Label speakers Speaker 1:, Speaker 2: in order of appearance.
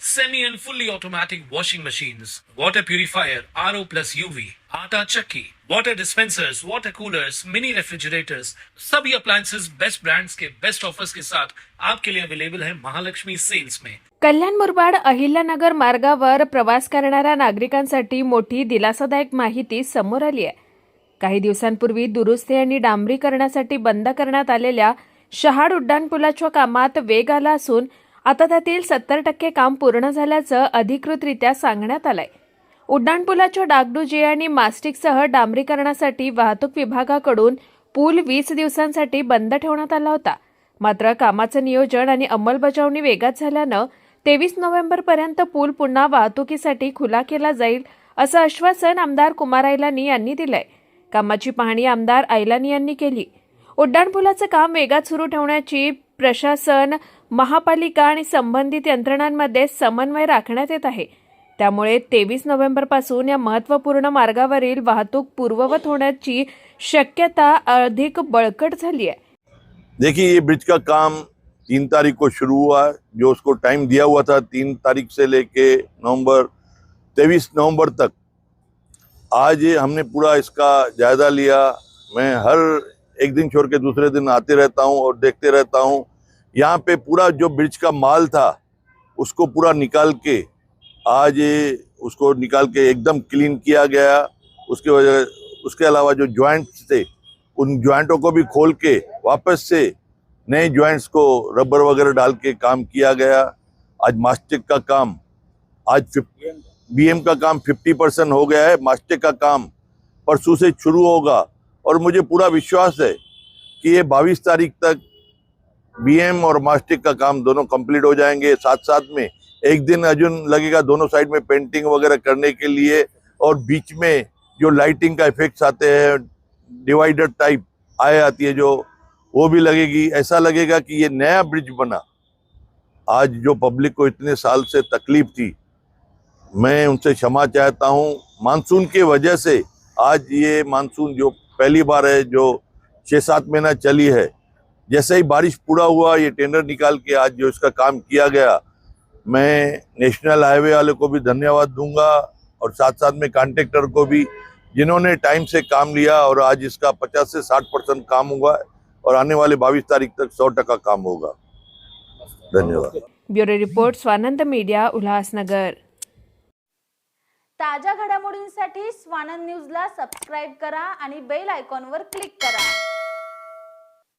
Speaker 1: semi and fully automatic washing machines, water purifier, RO plus UV, आटा चक्की, water dispensers, water coolers, mini refrigerators, सभी appliances. Best brands के best offers के साथ आपके लिए अवेलेबल है महालक्ष्मी सेल्स में
Speaker 2: कल्याण मुरबाड अहिल्यानगर मार्गावर प्रवास करणाऱ्या नागरिकांसाठी मोठी दिलासादायक माहिती समोर आली आहे. काही दिवसांपूर्वी दुरुस्ती आणि डांबरीकरणासाठी बंद करण्यात आलेल्या शहाड उड्डाणपुलाच्या कामात वेग आला असून आता त्यातील सत्तर टक्के काम पूर्ण झाल्याचं अधिकृतरित्या सांगण्यात आलंय. उड्डाणपुलाच्या डागडुजी आणि मास्टिकसह डांबरीकरणासाठी वाहतूक विभागाकडून पूल वीस दिवसांसाठी बंद ठेवण्यात आला होता. मात्र कामाचं नियोजन आणि अंमलबजावणी वेगात झाल्यानं तेवीस नोव्हेंबरपर्यंत पूल पुन्हा वाहतुकीसाठी खुला केला जाईल असं आश्वासन आमदार कुमार ऐलानी यांनी दिलंय. कामाची पाहणी आमदार ऐलानी यांनी केली. उड्डाणपुलाचं काम वेगात सुरू ठेवण्याची प्रशासन महापालिका आणि संबंधित यंत्रणांमध्ये समन्वय राखण्यात येत आहे. त्यामुळे तेवीस नोव्हेंबरपासून या महत्त्वपूर्ण मार्गावरील वाहतूक पूर्ववत होण्याची शक्यता अधिक बळकट झाली आहे.
Speaker 3: देखिए ये ब्रिज का काम तीन तारीख को शुरू हुआ जो उसको टाइम दिया हुआ था तीन तारीख से लेके नवंबर तेईस नवंबर तक आज ये हमने पूरा इसका जायजा लिया। मैं हर एक दिन छोड़ के दूसरे दिन आते रहता हूँ और देखते रहता हूँ यहाँ पे पूरा जो ब्रिज का माल था, उसको पूरा निकाल के आज उसको निकाल के एकदम क्लीन किया गया। उसके वजह, उसके अलावा जो ज्वाइंट्स थे, उन ज्वाइंटों को भी खोल के वापस से नए ज्वाइंट्स को रबर वगैरह डाल के काम किया गया। आज मास्टिक का काम, आज बीएम का काम 50 परसेंट हो गया है मास्टिक का काम परसों से शुरू होगा। और मुझे पूरा विश्वास है कि ये 22 तारीख तक बीएम और मास्टिक का काम दोनों कंप्लीट हो जाएँगे साथ साथ में। एक दिन अर्जुन लगेगा दोनों साइड में पेंटिंग वगैरह करने के लिए और बीच में जो लाइटिंग का इफेक्ट्स आते हैं डिवाइडर टाइप आए आती है जो, वो भी लगेगी। ऐसा लगेगा कि ये नया ब्रिज बना। आज जो पब्लिक को इतने साल से तकलीफ़ थी, मैं उनसे क्षमा चाहता हूँ। मानसून के वजह से आज ये मानसून जो पहली बार है, जो छः सात महीना चली है जैसे ही बारिश पूरा हुआ ये टेंडर निकाल के आज जो इसका काम किया गया मैं नेशनल हाईवे वाले को भी धन्यवाद दूँगा और साथ साथ में कॉन्ट्रेक्टर को भी जिन्होंने टाइम से काम लिया और आज इसका 50 से 60 परसेंट काम हुआ है और आने वाले 22 तारीख तक 100 टका काम होगा। धन्यवाद।
Speaker 2: Bureau report Swanand media Ulhasnagar.
Speaker 4: ताज्या घडामोडींसाठी स्वानंद न्यूजला सबस्क्राईब करा आणि बेल आयकॉनवर क्लिक करा.